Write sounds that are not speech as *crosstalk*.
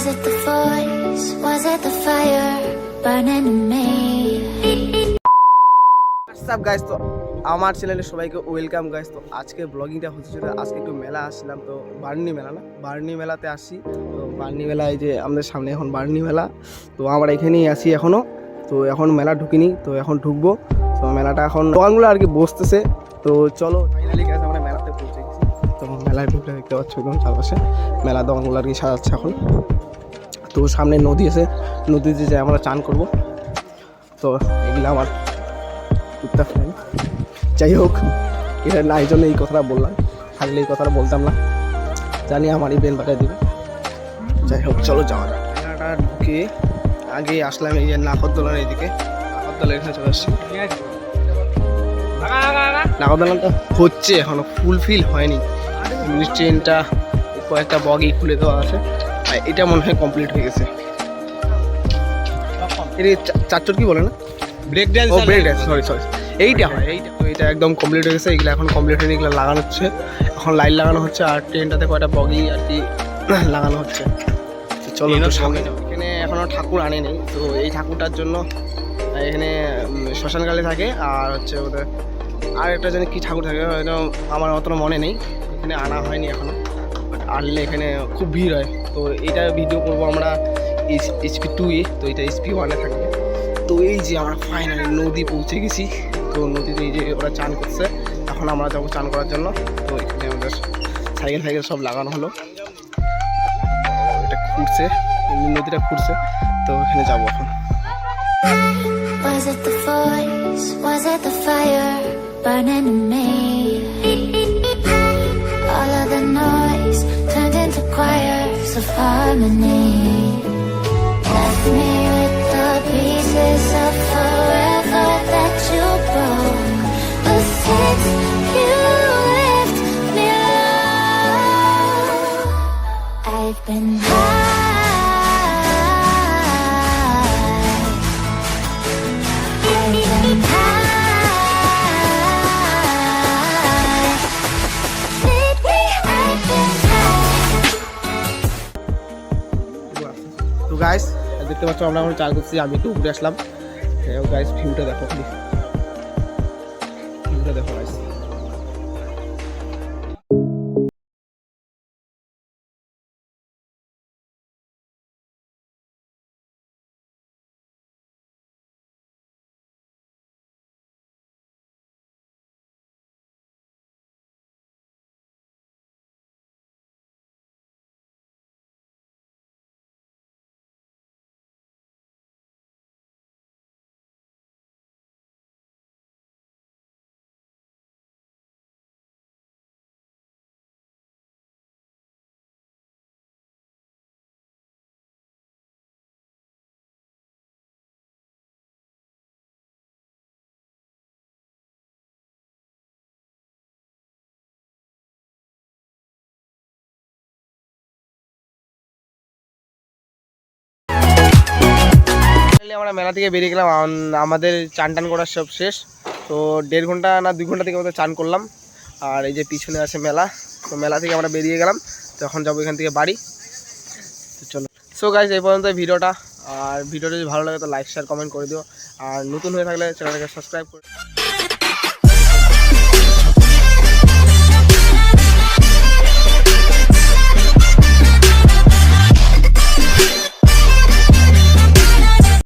Was it the voice? Was it the fire burning in me? Guys তো আমার চ্যানেলে সবাইকে ওয়েলকাম গাইস তো আজকে ব্লগিংটা হচ্ছে আজকে একটু মেলা আসছিলাম, তো বার্নি মেলা না? বার্নি মেলাতে আসছি। তো বার্নি মেলা, এই যে আমাদের সামনে এখন বার্নি মেলা। তো আমরা এখানেই আছি এখনও তো এখন মেলা ঢুকিনি, তো এখন ঢুকবো। তো মেলাটা এখন দোকানগুলো আর কি বসতেছে। তো চলো ফাইনালি গেছে আমরা মেলাতে পৌঁছে গেছি। তো মেলায় ঢুকলে দেখতে পাচ্ছ একদম চারপাশে। মেলা দোকানগুলো আর কি সাজাচ্ছে এখন। তো সামনে নদী আছে, নদীতে যে আমরা চান করব। তো এগুলো আমার ফ্রেন্ড যাই হোক এটা না, এই জন্য এই কথাটা বললাম। থাকলে এই কথাটা বলতাম না। জানি আমারই বেল বাটায় দিবে। যাই হোক, চলো যাওয়া যাক। মেলাটা ঢুকে আগে আসলাম এই নাকরদোলার এইদিকে। নাকরদোলা এখানে চলে আসছি। নাকরদোলাটা হচ্ছে এখনও ফুলফিল হয়নি। ট্রেনটা কয়েকটা বগি খুলে দেওয়া আছে। এটা মনে হয় কমপ্লিট হয়ে গেছে। চারচর কি বলে না? ব্রেক ড্যান্স ও ব্রেক ড্যান্স সরি সরি এইটা হয় এইটা এটা একদম কমপ্লিট হয়ে গেছে এগুলো এখন কমপ্লিট হয়নি এগুলো লাগানো হচ্ছে। এখন লাইট লাগানো হচ্ছে আর ট্রেনটাতে কয়টা বগি আর কি *coughs* লাগানো হচ্ছে। চলো এখানে এখনও ঠাকুর আনে নেই তো এই ঠাকুরটার জন্য এখানে শ্মশানকালে থাকে আর হচ্ছে ওদের আর একটা জানি কি ঠাকুর থাকে হয়তো আমার অতটা মনে নেই এখানে আনা হয়নি এখনও। বাট আনলে এখানে খুব ভিড় হয়। তো এটা ভিডিও করব আমরা এইচপি টু এ। তো এটা এইচপি ওয়ানে থাকবে। তো এই যে আমরা ফাইনালি নদী পৌঁছে গেছি। তো নদীতে এই যে ওরা চান করছে, এখন আমরা যাব চান করার জন্য। তো এখানে আমাদের সাইকেল ফাইকেল সব লাগানো হলো। এটা খুঁড়ছে, নদীটা খুঁড়ছে। তো এখানে যাব এখন। Was it the voice? Was it the fire burning in me? so far, my name. দেখতে পাচ্ছ, আমরা এখন চা করছি, আমি একটু উপরে আসলাম। গাইস ভিউটা দেখো প্লিজ ভিউটা দেখো গাইস আমরা মেলা থেকে বেরিয়ে গেলাম। আমাদের চান টান করার সব শেষ। তো দেড় ঘণ্টা না দুই ঘণ্টা থেকে আমাদের চান করলাম। আর এই যে পিছনে আছে মেলা, তো মেলা থেকে আমরা বেরিয়ে গেলাম। তো এখন যাব এখান থেকে বাড়ি। তো চলো। সো গাইজ এই পর্যন্ত ভিডিওটা। আর ভিডিওটা যদি ভালো লাগে, তো লাইক শেয়ার কমেন্ট করে দিও। আর নতুন হয়ে থাকলে চ্যানেলটাকে সাবস্ক্রাইব করে